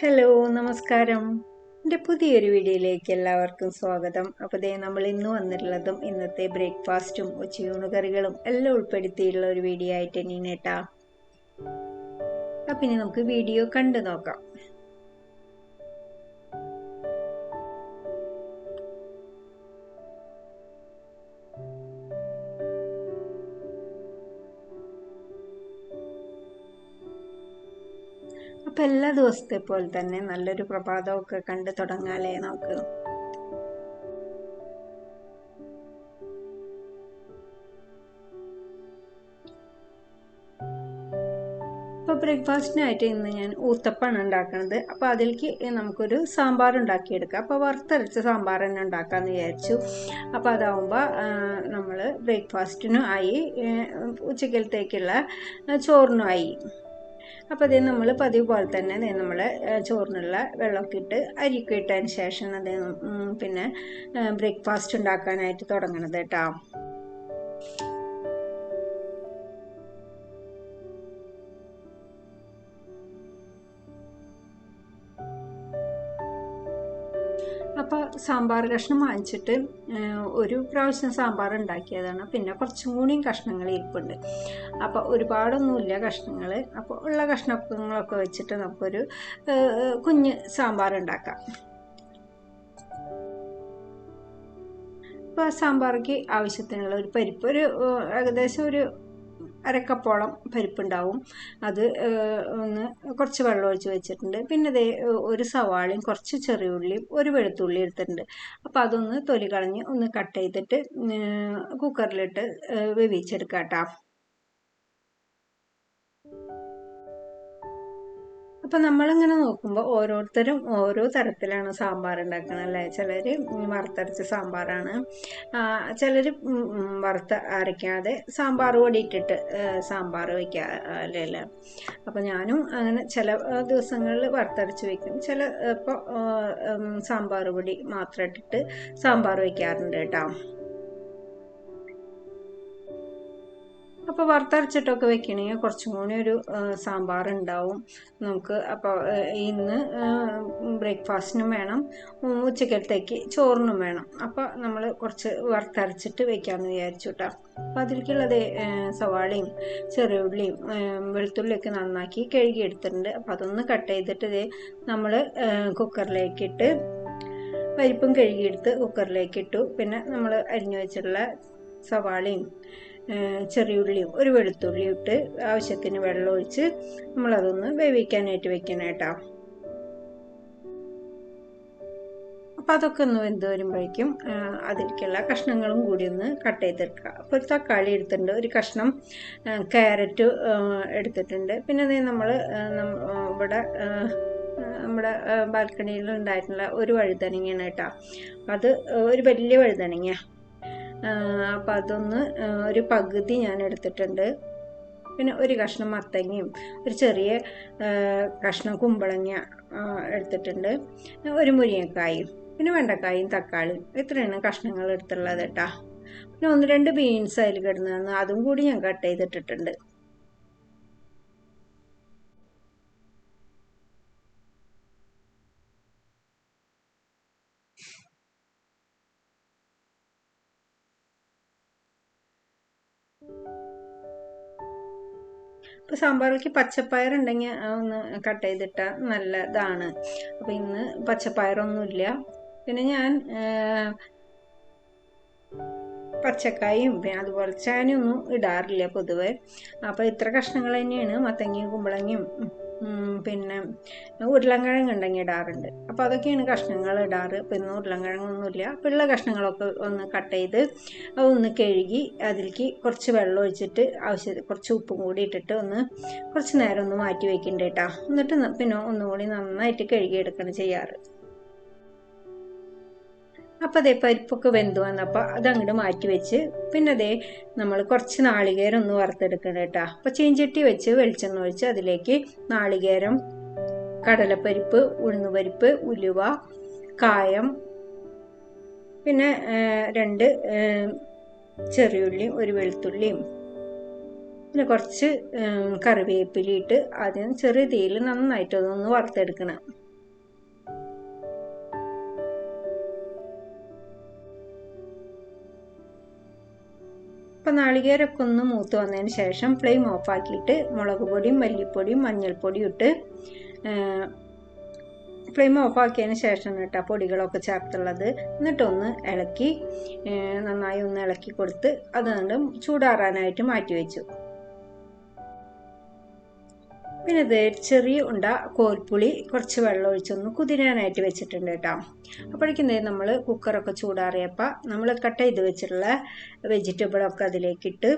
Hello നമസ്കാരം. എന്റെ പുതിയൊരു വീഡിയോയിലേക്ക് എല്ലാവർക്കും സ്വാഗതം. അപ്പോൾ ദേ നമ്മൾ ഇന്ന് വന്നിട്ടുള്ളതും ഇന്നത്തെ ബ്രേക്ക്ഫാസ്റ്റും ഉച്ചയൂണ് കറികളും എല്ലാം ഉൾപ്പെടുത്തിയിട്ടുള്ള ഒരു വീഡിയോ ആയിട്ട് ഇനി അപ്പം ഇനി നമുക്ക് വീഡിയോ കണ്ടു നോക്കാം. അപ്പം എല്ലാ ദിവസത്തെ പോലെ തന്നെ നല്ലൊരു പ്രഭാതമൊക്കെ കണ്ട് തുടങ്ങാലേ നമുക്ക്? ഇപ്പോൾ ബ്രേക്ക്ഫാസ്റ്റിനായിട്ട് ഇന്ന് ഞാൻ ഊത്തപ്പാണ് ഉണ്ടാക്കുന്നത് അപ്പോൾ അതിലേക്ക് നമുക്കൊരു സാമ്പാർ ഉണ്ടാക്കിയെടുക്കാം. അപ്പോൾ വറുത്തരച്ച സാമ്പാർ തന്നെ ഉണ്ടാക്കാമെന്ന് വിചാരിച്ചു. അപ്പോൾ അതാവുമ്പോൾ നമ്മൾ ബ്രേക്ക്ഫാസ്റ്റിനും ആയി ഉച്ചക്കലത്തേക്കുള്ള ചോറിനും ആയി. അപ്പോൾ അതേ നമ്മൾ പതിവ് പോലെ തന്നെ അതേ നമ്മൾ ചോറിനുള്ള വെള്ളമൊക്കെ ഇട്ട് അരിയൊക്കെ ഇട്ടതിന് ശേഷം അതേ പിന്നെ ബ്രേക്ക്ഫാസ്റ്റ് ഉണ്ടാക്കാനായിട്ട് തുടങ്ങണത് കേട്ടോ. സാമ്പാർ കഷ്ണം വാങ്ങിച്ചിട്ട് ഒരു പ്രാവശ്യം സാമ്പാർ ഉണ്ടാക്കിയതാണ്. പിന്നെ കുറച്ചും കൂടിയും കഷ്ണങ്ങൾ ഇരിപ്പുണ്ട്. അപ്പോൾ ഒരുപാടൊന്നുമില്ല കഷ്ണങ്ങൾ അപ്പോൾ ഉള്ള കഷ്ണങ്ങളൊക്കെ വെച്ചിട്ട് നമുക്കൊരു കുഞ്ഞ് സാമ്പാർ ഉണ്ടാക്കാം. അപ്പോൾ സാമ്പാർക്ക് ആവശ്യത്തിനുള്ള ഒരു പരിപ്പ് ഒരു ഏകദേശം ഒരു അരക്കപ്പോളം പരിപ്പുണ്ടാവും. അത് ഒന്ന് കുറച്ച് വെള്ളം ഒഴിച്ച് വെച്ചിട്ടുണ്ട്. പിന്നെ ദേ ഒരു സവാളയും കുറച്ച് ചെറിയ ഉള്ളിയും ഒരു വെളുത്തുള്ളി എടുത്തിട്ടുണ്ട്. അപ്പോൾ അതൊന്ന് തൊലി കളഞ്ഞ് ഒന്ന് കട്ട് ചെയ്തിട്ട് കുക്കറിലിട്ട് വേവിച്ചെടുക്കാം കേട്ടോ അപ്പം നമ്മളിങ്ങനെ നോക്കുമ്പോൾ ഓരോരുത്തരും ഓരോ തരത്തിലാണ് സാമ്പാർ ഉണ്ടാക്കുന്നത് അല്ലേ ചിലർ വറുത്തരച്ച സാമ്പാറാണ്. ചിലർ വറുത്ത് അരയ്ക്കാതെ സാമ്പാർ പൊടി ഇട്ടിട്ട് സാമ്പാർ വയ്ക്കാല്ലേ അപ്പം ഞാനും അങ്ങനെ ചില ദിവസങ്ങളിൽ വറുത്തരച്ച് വെക്കും. ചില ഇപ്പോൾ സാമ്പാർ പൊടി മാത്രം ഇട്ടിട്ട് സാമ്പാർ വയ്ക്കാറുണ്ട് കേട്ടോ. അപ്പോൾ വറുത്തരച്ചിട്ടൊക്കെ വെക്കണമെങ്കിൽ കുറച്ചും കൂടി ഒരു സാമ്പാർ ഉണ്ടാവും നമുക്ക് അപ്പോൾ ഇന്ന് ബ്രേക്ക്ഫാസ്റ്റിനും വേണം. ഉച്ചക്കലത്തേക്ക് ചോറിനും വേണം. അപ്പോൾ നമ്മൾ കുറച്ച് വറുത്തരച്ചിട്ട് വെക്കാമെന്ന് വിചാരിച്ചു കേട്ടോ അപ്പോൾ അതിലേക്കുള്ളത് സവാളയും ചെറിയുള്ളിയും വെളുത്തുള്ളിയൊക്കെ നന്നാക്കി കഴുകി എടുത്തിട്ടുണ്ട് അപ്പോൾ അതൊന്ന് കട്ട് ചെയ്തിട്ട് ഇത് നമ്മൾ കുക്കറിലേക്കിട്ട് പരിപ്പും കഴുകിയെടുത്ത് കുക്കറിലേക്ക് ഇട്ടു പിന്നെ നമ്മൾ അരിഞ്ഞു വെച്ചിട്ടുള്ള സവാളയും ചെറിയുള്ളിയും ഒരു വെളുത്തുള്ളിയും ഇട്ട് ആവശ്യത്തിന് വെള്ളം ഒഴിച്ച് നമ്മളതൊന്ന് വേവിക്കാനായിട്ട് വെക്കണം കേട്ടോ. അപ്പം അതൊക്കെ ഒന്ന് വെന്ത് വരുമ്പോഴേക്കും അതിലേക്കുള്ള കഷ്ണങ്ങളും കൂടി ഒന്ന് കട്ട് ചെയ്തെടുക്കുക. അപ്പോൾ ഒരു തക്കാളി എടുത്തിട്ടുണ്ട് ഒരു കഷ്ണം ക്യാരറ്റ് എടുത്തിട്ടുണ്ട്. പിന്നെ നമ്മൾ ഇവിടെ നമ്മുടെ ബാൽക്കണിയിൽ ഉണ്ടായിട്ടുള്ള ഒരു വഴുതനങ്ങയാണ് കേട്ടോ. അത് ഒരു വലിയ വഴുതനങ്ങ അപ്പം അതൊന്ന് ഒരു പകുതി ഞാൻ എടുത്തിട്ടുണ്ട്. പിന്നെ ഒരു കഷ്ണം മത്തങ്ങയും ഒരു ചെറിയ കഷ്ണം കുമ്പളങ്ങ എടുത്തിട്ടുണ്ട്. ഒരു മുരിങ്ങക്കായും പിന്നെ വെണ്ടക്കായും തക്കാളിയും ഇത്രയാണ് കഷ്ണങ്ങൾ എടുത്തുള്ളത് കേട്ടോ പിന്നെ ഒന്ന് രണ്ട് ബീൻസ് അതിൽ കിടന്നു അതും കൂടി ഞാൻ കട്ട് ചെയ്തിട്ടിട്ടുണ്ട്. ഇപ്പോൾ സാമ്പാറിലേക്ക് പച്ചപ്പയർ ഉണ്ടെങ്കിൽ ഒന്ന് കട്ട് ചെയ്തിട്ടാൽ നല്ലതാണ്. അപ്പോൾ ഇന്ന് പച്ചപ്പയറൊന്നുമില്ല. പിന്നെ ഞാൻ പച്ചക്കായും അതുപോലെ ചാനൊന്നും ഇടാറില്ല പൊതുവെ. അപ്പോൾ ഇത്ര കഷ്ണങ്ങൾ തന്നെയാണ് മത്തങ്ങയും കുമ്പളങ്ങയും. പിന്നെ ഉരുളൻകിഴങ്ങ് ഉണ്ടെങ്കിൽ ഇടാറുണ്ട്. അപ്പോൾ അതൊക്കെയാണ് കഷ്ണങ്ങൾ ഇടാറ്. പിന്നെ ഉരുളൻകിഴങ്ങൊന്നുമില്ല. അപ്പോൾ ഉള്ള കഷ്ണങ്ങളൊക്കെ ഒന്ന് കട്ട് ചെയ്ത് ഒന്ന് കഴുകി അതിലേക്ക് കുറച്ച് വെള്ളം ഒഴിച്ചിട്ട് ആവശ്യത്തിന് കുറച്ച് ഉപ്പും കൂടി ഇട്ടിട്ട് ഒന്ന് കുറച്ച് നേരം ഒന്ന് മാറ്റി വയ്ക്കണ്ടേട്ടാ എന്നിട്ട് പിന്നെ ഒന്നുകൂടി നന്നായിട്ട് കഴുകിയെടുക്കണം ചെയ്യാറ്. അപ്പോൾ അതേ പരിപ്പൊക്കെ വെന്ത് വന്നപ്പോൾ അതങ്ങോട്ട് മാറ്റി വെച്ച് പിന്നെ അതേ നമ്മൾ കുറച്ച് നാളികേരം ഒന്ന് വറുത്തെടുക്കണം കേട്ടോ. അപ്പോൾ ചീഞ്ചട്ടി വെച്ച് വെളിച്ചെണ്ണ ഒഴിച്ച് അതിലേക്ക് നാളികേരം കടലപ്പരിപ്പ് ഉഴുന്നുപരിപ്പ് ഉലുവ കായം പിന്നെ രണ്ട് ചെറിയുള്ളിയും ഒരു വെളുത്തുള്ളിയും. പിന്നെ കുറച്ച് കറിവേപ്പിലിട്ട് ആദ്യം ചെറിയ തീയിൽ നന്നായിട്ട് അതൊന്ന് വറുത്തെടുക്കണം. അപ്പം നാളികേരമൊക്കെ ഒന്ന് മൂത്ത് വന്നതിന് ശേഷം ഫ്ലെയിം ഓഫാക്കിയിട്ട് മുളക് പൊടിയും മല്ലിപ്പൊടിയും മഞ്ഞൾപ്പൊടിയും ഇട്ട് ഫ്ലെയിം ഓഫാക്കിയതിന് ശേഷം കേട്ടോ പൊടികളൊക്കെ ചേർത്തുള്ളത്. എന്നിട്ടൊന്ന് ഇളക്കി നന്നായി ഒന്ന് ഇളക്കി കൊടുത്ത് അതുകൊണ്ട് ചൂടാറാനായിട്ട് മാറ്റി വെച്ചു. പിന്നെ ഇത് ചെറിയ ഉണ്ട കോൽപ്പുളി കുറച്ച് വെള്ളം ഒഴിച്ചൊന്ന് കുതിരാനായിട്ട് വെച്ചിട്ടുണ്ട് കേട്ടോ. അപ്പോഴേക്കും നമ്മൾ കുക്കറൊക്കെ ചൂടാറിയപ്പോൾ നമ്മൾ കട്ട് ചെയ്ത് വെച്ചിട്ടുള്ള വെജിറ്റബിളൊക്കെ അതിലേക്കിട്ട്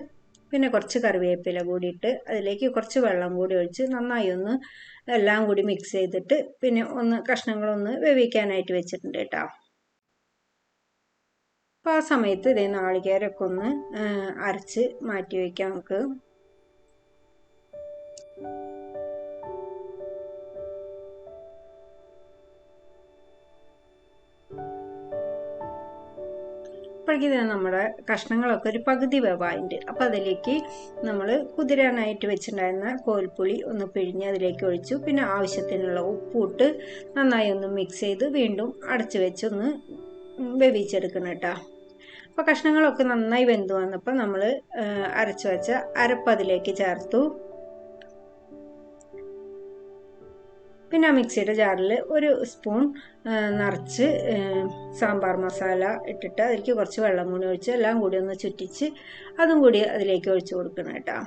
പിന്നെ കുറച്ച് കറിവേപ്പില കൂടിയിട്ട് അതിലേക്ക് കുറച്ച് വെള്ളം കൂടി ഒഴിച്ച് നന്നായി ഒന്ന് എല്ലാം കൂടി മിക്സ് ചെയ്തിട്ട് പിന്നെ ഒന്ന് കഷ്ണങ്ങളൊന്ന് വേവിക്കാനായിട്ട് വെച്ചിട്ടുണ്ട് കേട്ടോ. അപ്പോൾ ആ സമയത്ത് ഇതേ നാളികേരമൊക്കെ ഒന്ന് അരച്ച് മാറ്റി വയ്ക്കാം നമുക്ക്. അപ്പോഴേക്കും നമ്മുടെ കഷ്ണങ്ങളൊക്കെ ഒരു പകുതി വേവായിട്ടുണ്ട് അപ്പോൾ അതിലേക്ക് നമ്മൾ കുതിരാനായിട്ട് വെച്ചിട്ടുണ്ടായിരുന്ന കോൽപ്പുളി ഒന്ന് പിഴിഞ്ഞ് അതിലേക്ക് ഒഴിച്ചു. പിന്നെ ആവശ്യത്തിനുള്ള ഉപ്പിട്ട് നന്നായി ഒന്ന് മിക്സ് ചെയ്ത് വീണ്ടും അടച്ചു വെച്ചൊന്ന് വേവിച്ചെടുക്കണം കേട്ടോ അപ്പോൾ കഷ്ണങ്ങളൊക്കെ നന്നായി വെന്ത് വന്നപ്പോൾ നമ്മൾ അരച്ചു വെച്ച അരപ്പ് അതിലേക്ക് ചേർത്തു. പിന്നെ ആ മിക്സിയുടെ ജാറിൽ ഒരു സ്പൂൺ നിറച്ച് സാമ്പാർ മസാല ഇട്ടിട്ട് അതിലേക്ക് കുറച്ച് വെള്ളം കൂടി ഒഴിച്ച് എല്ലാം കൂടി ഒന്ന് ചുറ്റിച്ച് അതും കൂടി അതിലേക്ക് ഒഴിച്ച് കൊടുക്കണം കേട്ടോ.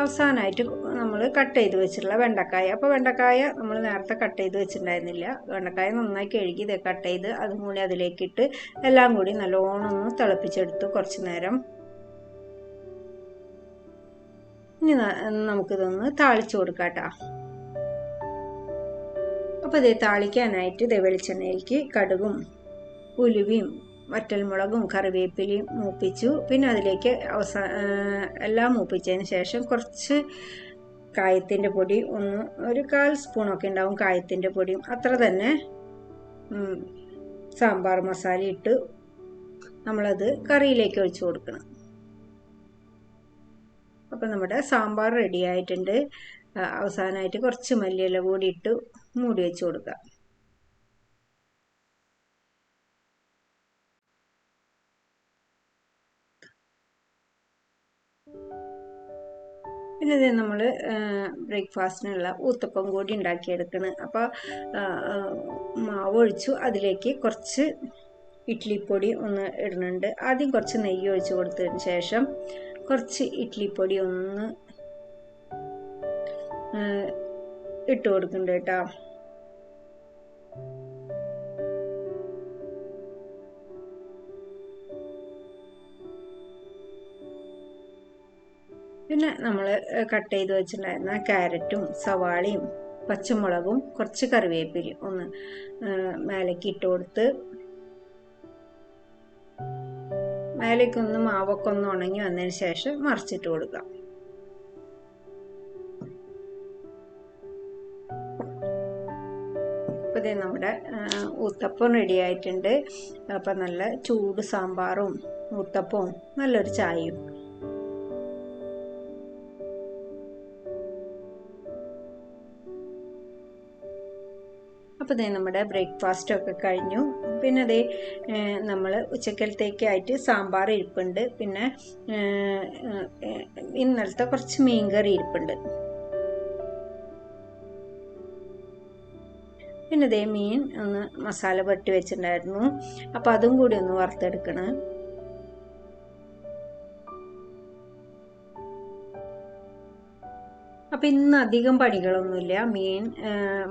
അവസാനമായിട്ട് നമ്മൾ കട്ട് ചെയ്ത് വെച്ചിട്ടുള്ള വെണ്ടക്കായ. അപ്പോൾ വെണ്ടക്കായ നമ്മൾ നേരത്തെ കട്ട് ചെയ്ത് വെച്ചിട്ടുണ്ടായിരുന്നില്ല. വെണ്ടക്കായ നന്നായി കഴുകി ഇത് കട്ട് ചെയ്ത് അതും കൂടി അതിലേക്കിട്ട് എല്ലാം കൂടി നല്ലോണം ഒന്ന് തിളപ്പിച്ചെടുത്തു കുറച്ച് നേരം ഇനി നമുക്കിതൊന്ന് താളിച്ചു കൊടുക്കാം കേട്ടോ. അപ്പോൾ ഇത് താളിക്കാനായിട്ട് ഇത് വെളിച്ചെണ്ണയിലേക്ക് കടുകും ഉലുവയും വറ്റൽമുളകും കറിവേപ്പിലയും മൂപ്പിച്ചു. പിന്നെ അതിലേക്ക് അവസാന എല്ലാം മൂപ്പിച്ചതിന് ശേഷം കുറച്ച് കായത്തിന്റെ പൊടി ഒന്ന് ഒരു കാൽ സ്പൂണൊക്കെ ഉണ്ടാവും കായത്തിന്റെ പൊടിയും. അത്ര തന്നെ സാമ്പാർ മസാല ഇട്ട് നമ്മളത് കറിയിലേക്ക് ഒഴിച്ചു കൊടുക്കണം. അപ്പം നമ്മുടെ സാമ്പാർ റെഡി ആയിട്ടുണ്ട്. അവസാനമായിട്ട് കുറച്ച് മല്ലിയില കൂടി ഇട്ട് മൂടി വെച്ച് കൊടുക്കുക. പിന്നെ ഇത് നമ്മൾ ബ്രേക്ക്ഫാസ്റ്റിനുള്ള ഊത്തപ്പം കൂടി ഉണ്ടാക്കിയെടുക്കണം. അപ്പോൾ മാവ് ഒഴിച്ചു. അതിലേക്ക് കുറച്ച് ഇഡ്ഡലിപ്പൊടി ഒന്ന് ഇടുന്നുണ്ട് ആദ്യം കുറച്ച് നെയ്യ് ഒഴിച്ച് കൊടുത്തതിന് ശേഷം കുറച്ച് ഇഡ്ഡലിപ്പൊടി ഒന്ന് ഇട്ട് കൊടുക്കുന്നുണ്ട് കേട്ടോ. പിന്നെ നമ്മൾ കട്ട് ചെയ്ത് വെച്ചിട്ടുണ്ടായിരുന്ന ക്യാരറ്റും സവാളയും പച്ചമുളകും കുറച്ച് കറിവേപ്പിലയും ഒന്ന് മേലേക്ക് ഇട്ട് കൊടുത്ത് മേലേക്കൊന്ന് മാവൊക്കെ ഒന്ന് ഉണങ്ങി വന്നതിന് ശേഷം മറിച്ചിട്ട് കൊടുക്കാം. അപ്പോൾ നമ്മുടെ ഊത്തപ്പം റെഡി ആയിട്ടുണ്ട്. അപ്പം നല്ല ചൂട് സാമ്പാറും ഊത്തപ്പവും നല്ലൊരു ചായയും. അപ്പോൾ ദേ നമ്മുടെ ബ്രേക്ക്ഫാസ്റ്റ് ഒക്കെ കഴിഞ്ഞു. പിന്നെ അതേ നമ്മൾ ഉച്ചക്കലത്തേക്കായിട്ട് സാമ്പാർ ഇരിപ്പുണ്ട്. പിന്നെ ഇന്നലത്തെ കുറച്ച് മീൻകറി ഇരിപ്പുണ്ട്. പിന്നെ ദേ മീൻ ഒന്ന് മസാല പെട്ടി വെച്ചിട്ടുണ്ടായിരുന്നു. അപ്പോൾ അതും കൂടി ഒന്ന് വറുത്തെടുക്കണം. അപ്പം ഇന്ന് അധികം പണികളൊന്നുമില്ല. മീൻ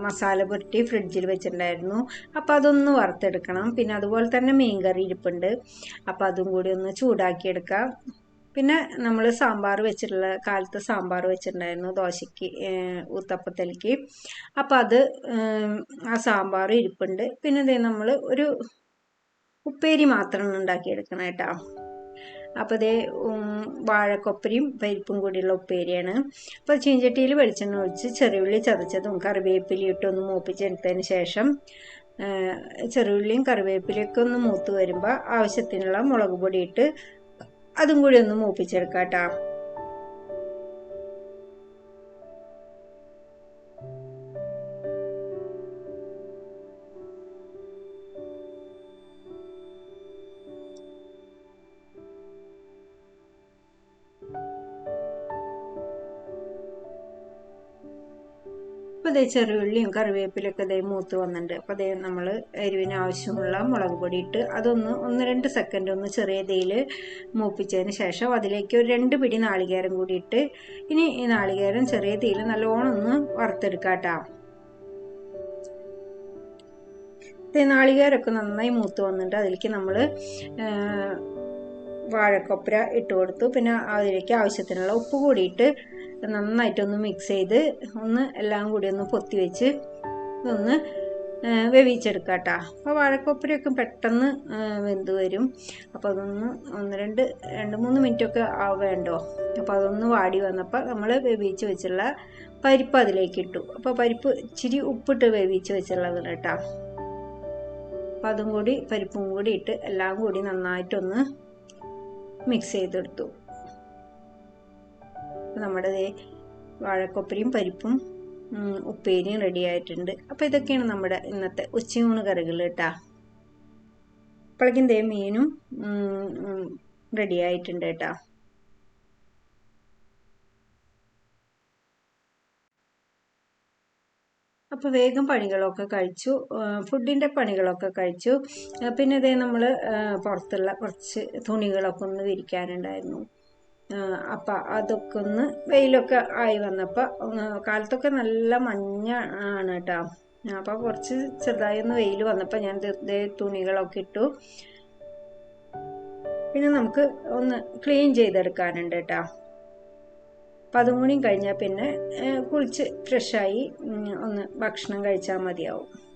മസാല പുരട്ടി ഫ്രിഡ്ജിൽ വെച്ചിട്ടുണ്ടായിരുന്നു. അപ്പോൾ അതൊന്ന് വറുത്തെടുക്കണം. പിന്നെ അതുപോലെ തന്നെ മീൻ കറി ഇരിപ്പുണ്ട്. അപ്പോൾ അതും കൂടി ഒന്ന് ചൂടാക്കിയെടുക്കാം. പിന്നെ നമ്മൾ സാമ്പാർ വെച്ചിട്ടുള്ള കാലത്ത് സാമ്പാർ വെച്ചിട്ടുണ്ടായിരുന്നു ദോശയ്ക്ക് ഊത്തപ്പത്തലിക്ക്. അപ്പം അത് ആ സാമ്പാർ ഇരിപ്പുണ്ട്. പിന്നെ ഇതേ നമ്മൾ ഒരു ഉപ്പേരി മാത്രം ഉണ്ടാക്കിയെടുക്കണം കേട്ടോ. അപ്പോൾ ഇതേ വാഴക്കൊപ്പരിയും പരിപ്പും കൂടിയുള്ള ഉപ്പേരിയാണ്. അപ്പോൾ ചീഞ്ചട്ടിയിൽ വെളിച്ചെണ്ണ ഒഴിച്ച് ചെറിയുള്ളി ചതച്ചതും കറിവേപ്പിലയും ഇട്ടൊന്ന് മൂപ്പിച്ചെടുത്തതിന് ശേഷം ചെറിയുള്ളിയും കറിവേപ്പിലയൊക്കെ ഒന്ന് മൂത്ത് വരുമ്പോൾ ആവശ്യത്തിനുള്ള മുളക് പൊടി ഇട്ട് അതും കൂടി ഒന്ന് മൂപ്പിച്ചെടുക്കാം കേട്ടോ അപ്പോൾ ഇതേ ചെറിയുള്ളിയും കറിവേപ്പിലൊക്കെ ഇതേ മൂത്ത് വന്നിട്ടുണ്ട് അപ്പോൾ അതേ നമ്മൾ എരിവിന് ആവശ്യമുള്ള മുളക് പൊടി ഇട്ട് അതൊന്ന് ഒന്ന് രണ്ട് സെക്കൻഡ് ഒന്ന് ചെറിയ തീയിൽ മൂപ്പിച്ചതിന് ശേഷം അതിലേക്ക് ഒരു രണ്ട് പിടി നാളികേരം കൂടി ഇട്ട് ഇനി ഈ നാളികേരം ചെറിയ തീയിൽ നല്ലോണം ഒന്ന് വറുത്തെടുക്കാട്ടോ നാളികേരമൊക്കെ നന്നായി മൂത്ത് വന്നിട്ട് അതിലേക്ക് നമ്മൾ വാഴക്കൊപ്ര ഇട്ട് കൊടുത്തു. പിന്നെ അതിലേക്ക് ആവശ്യത്തിനുള്ള ഉപ്പ് കൂടിയിട്ട് നന്നായിട്ടൊന്ന് മിക്സ് ചെയ്ത് ഒന്ന് എല്ലാം കൂടി ഒന്ന് പൊത്തി വെച്ച് ഒന്ന് വേവിച്ചെടുക്കുക കേട്ടോ അപ്പോൾ വാഴക്കൊപ്പരയൊക്കെ പെട്ടെന്ന് വെന്ത് വരും. അപ്പോൾ അതൊന്ന് ഒന്ന് രണ്ട് രണ്ട് മൂന്ന് മിനിറ്റൊക്കെ ആവേണ്ടോ? അപ്പോൾ അതൊന്ന് വാടി വന്നപ്പോൾ നമ്മൾ വേവിച്ച് വെച്ചുള്ള പരിപ്പ് അതിലേക്ക് ഇട്ടു. അപ്പോൾ പരിപ്പ് ഇച്ചിരി ഉപ്പിട്ട് വേവിച്ച് വെച്ചുള്ളതാണ് കേട്ടോ. അപ്പോൾ അതും കൂടി പരിപ്പും കൂടി ഇട്ട് എല്ലാം കൂടി നന്നായിട്ടൊന്ന് മിക്സ് ചെയ്തെടുത്തു. നമ്മുടെ വാഴക്കൊപ്പരിയും പരിപ്പും ഉപ്പേരിയും റെഡി ആയിട്ടുണ്ട്. അപ്പോൾ ഇതൊക്കെയാണ് നമ്മുടെ ഇന്നത്തെ ഉച്ചയൂണ് കറികൾ കേട്ടാ അപ്പോഴേക്കും ദേ മീനും റെഡി ആയിട്ടുണ്ട് കേട്ടാ അപ്പോൾ വേഗം പണികളൊക്കെ കഴിച്ചു ഫുഡിന്റെ പണികളൊക്കെ കഴിച്ചു. പിന്നെ ഇതേ നമ്മൾ പുറത്തുള്ള കുറച്ച് തുണികളൊക്കെ ഒന്ന് വിരിക്കാനുണ്ടായിരുന്നു. അപ്പം അതൊക്കെ ഒന്ന് വെയിലൊക്കെ ആയി വന്നപ്പോൾ കാലത്തൊക്കെ നല്ല മഞ്ഞ ആണ് കേട്ടോ അപ്പോൾ കുറച്ച് ചെറുതായി ഒന്ന് വെയിൽ വന്നപ്പോൾ ഞാൻ തുണികളൊക്കെ ഇട്ടു. പിന്നെ നമുക്ക് ഒന്ന് ക്ലീൻ ചെയ്തെടുക്കാനുണ്ട് കേട്ടോ അപ്പം അതും കൂടി കഴിഞ്ഞാൽ പിന്നെ കുളിച്ച് ഫ്രഷായി ഒന്ന് ഭക്ഷണം കഴിച്ചാൽ മതിയാവും.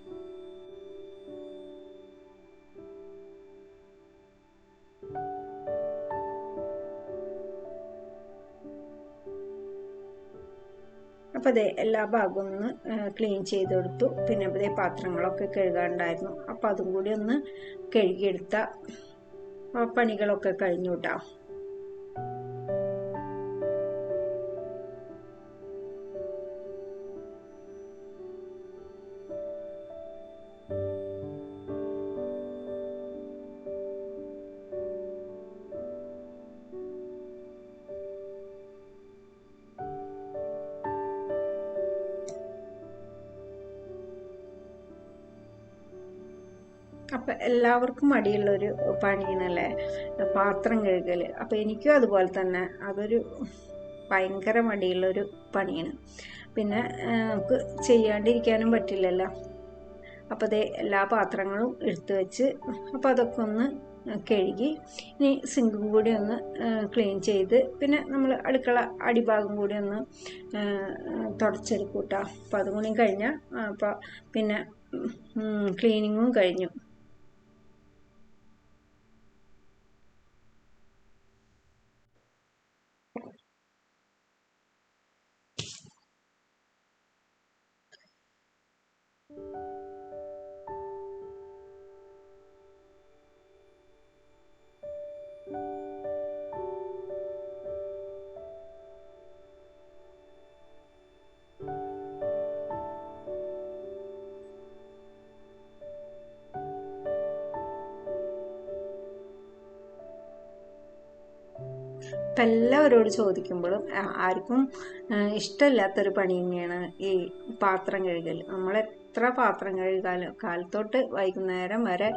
അപ്പോൾ അതെ എല്ലാ ഭാഗവും ഒന്ന് ക്ലീൻ ചെയ്ത് കൊടുത്തു. പിന്നെ അതേ പാത്രങ്ങളൊക്കെ കഴുകാണ്ടായിരുന്നു. അപ്പോൾ അതും കൂടി ഒന്ന് കഴുകിയെടുത്ത പണികളൊക്കെ കഴിഞ്ഞു കേട്ടോ അപ്പം എല്ലാവർക്കും മടിയുള്ളൊരു പണിയാണല്ലേ? പാത്രം കഴുകൽ അപ്പം എനിക്കും അതുപോലെ തന്നെ അതൊരു ഭയങ്കര മടിയുള്ളൊരു പണിയാണ്. പിന്നെ നമുക്ക് ചെയ്യാണ്ടിരിക്കാനും പറ്റില്ലല്ലോ. അപ്പോൾ അതേ എല്ലാ പാത്രങ്ങളും എടുത്തു വെച്ച് അപ്പോൾ അതൊക്കെ ഒന്ന് കഴുകി ഇനി സിങ്കും കൂടി ഒന്ന് ക്ലീൻ ചെയ്ത് പിന്നെ നമ്മൾ അടുക്കള അടിഭാഗം കൂടി ഒന്ന് തുടച്ചെടുക്കൂട്ടാ. അപ്പം അതും കൂടി കഴിഞ്ഞാൽ അപ്പോൾ പിന്നെ ക്ലീനിങ്ങും കഴിഞ്ഞു. ഇപ്പം എല്ലാവരോട് ചോദിക്കുമ്പോഴും ആർക്കും ഇഷ്ടമില്ലാത്തൊരു പണി തന്നെയാണ് ഈ പാത്രം കഴുകൽ. നമ്മൾ എത്ര പാത്രം കഴുകാലും കാലത്തോട്ട് വൈകുന്നേരം വരെ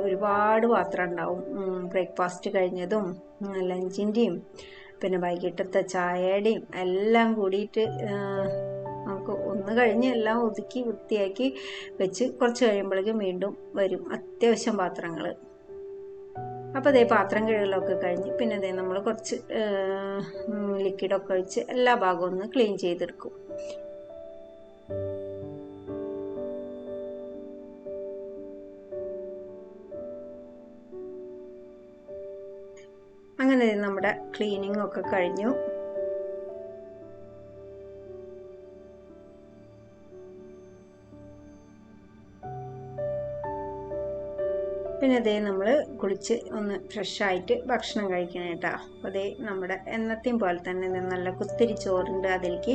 ഒരുപാട് പാത്രം ഉണ്ടാവും. ബ്രേക്ക്ഫാസ്റ്റ് കഴിഞ്ഞതും ലഞ്ചിന്റെയും പിന്നെ വൈകിട്ടത്തെ ചായയുടെയും എല്ലാം കൂടിയിട്ട് നമുക്ക് ഒന്ന് കഴിഞ്ഞ് എല്ലാം ഒതുക്കി വൃത്തിയാക്കി വെച്ച് കുറച്ച് കഴിയുമ്പോഴേക്കും വീണ്ടും വരും അത്യാവശ്യം പാത്രങ്ങൾ. അപ്പോൾ അതേ പാത്രം കഴുകലൊക്കെ കഴിഞ്ഞ് പിന്നെ അതേ നമ്മൾ കുറച്ച് ലിക്വിഡൊക്കെ ഒഴിച്ച് എല്ലാ ഭാഗവും ഒന്ന് ക്ലീൻ ചെയ്തെടുക്കും. അങ്ങനെ നമ്മുടെ ക്ലീനിങ് ഒക്കെ കഴിഞ്ഞു. പിന്നെ അതേ നമ്മൾ കുളിച്ച് ഒന്ന് ഫ്രഷായിട്ട് ഭക്ഷണം കഴിക്കണം കേട്ടോ. അതേ നമ്മുടെ എന്നത്തെയും പോലെ തന്നെ നല്ല കുത്തിരി ചോറുണ്ട്. അതിലേക്ക്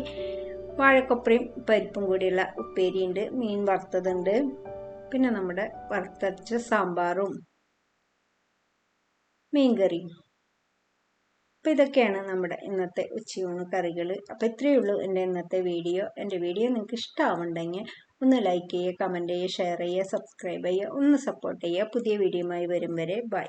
വാഴക്കൊപ്പരയും പരിപ്പും കൂടിയുള്ള ഉപ്പേരിയുണ്ട് മീൻ വറുത്തതുണ്ട് പിന്നെ നമ്മുടെ വറുത്തരച്ച സാമ്പാറും മീൻകറിയും. അപ്പോൾ ഇതൊക്കെയാണ് നമ്മുടെ ഇന്നത്തെ ഉച്ചയൂണ് കറികൾ അപ്പോൾ ഇത്രയേ ഉള്ളൂ എന്റെ ഇന്നത്തെ വീഡിയോ. എന്റെ വീഡിയോ നിങ്ങൾക്ക് ഇഷ്ടമാവുന്നുണ്ടെങ്കിൽ ഒന്ന് ലൈക്ക് ചെയ്യുക കമന്റ് ചെയ്യുക ഷെയർ ചെയ്യുക സബ്സ്ക്രൈബ് ചെയ്യുക ഒന്ന് സപ്പോർട്ട് ചെയ്യുക. പുതിയ വീഡിയോയുമായി വരും വരെ ബൈ